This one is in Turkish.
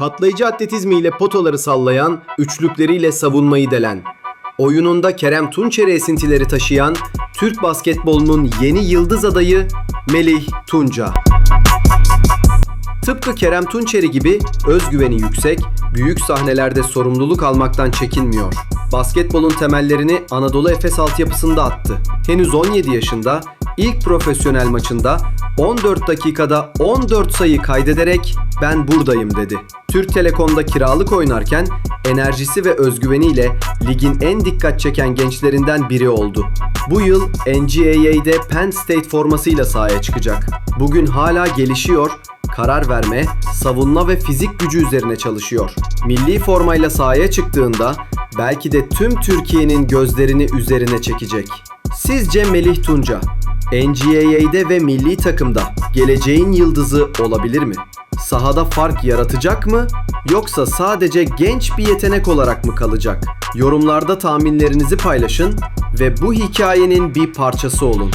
Patlayıcı atletizmiyle potaları sallayan, üçlükleriyle savunmayı delen. Oyununda Kerem Tunçeri esintileri taşıyan Türk basketbolunun yeni yıldız adayı Melih Tunca. Tıpkı Kerem Tunçeri gibi özgüveni yüksek, büyük sahnelerde sorumluluk almaktan çekinmiyor. Basketbolun temellerini Anadolu Efes altyapısında attı. Henüz 17 yaşında ilk profesyonel maçında 14 dakikada 14 sayı kaydederek ben buradayım dedi. Türk Telekom'da kiralık oynarken enerjisi ve özgüveniyle ligin en dikkat çeken gençlerinden biri oldu. Bu yıl NCAA'de Penn State formasıyla sahaya çıkacak. Bugün hala gelişiyor, karar verme, savunma ve fizik gücü üzerine çalışıyor. Milli formayla sahaya çıktığında belki de tüm Türkiye'nin gözlerini üzerine çekecek. Sizce Melih Tunca NCAA'de ve milli takımda geleceğin yıldızı olabilir mi? Sahada fark yaratacak mı yoksa sadece genç bir yetenek olarak mı kalacak? Yorumlarda tahminlerinizi paylaşın ve bu hikayenin bir parçası olun.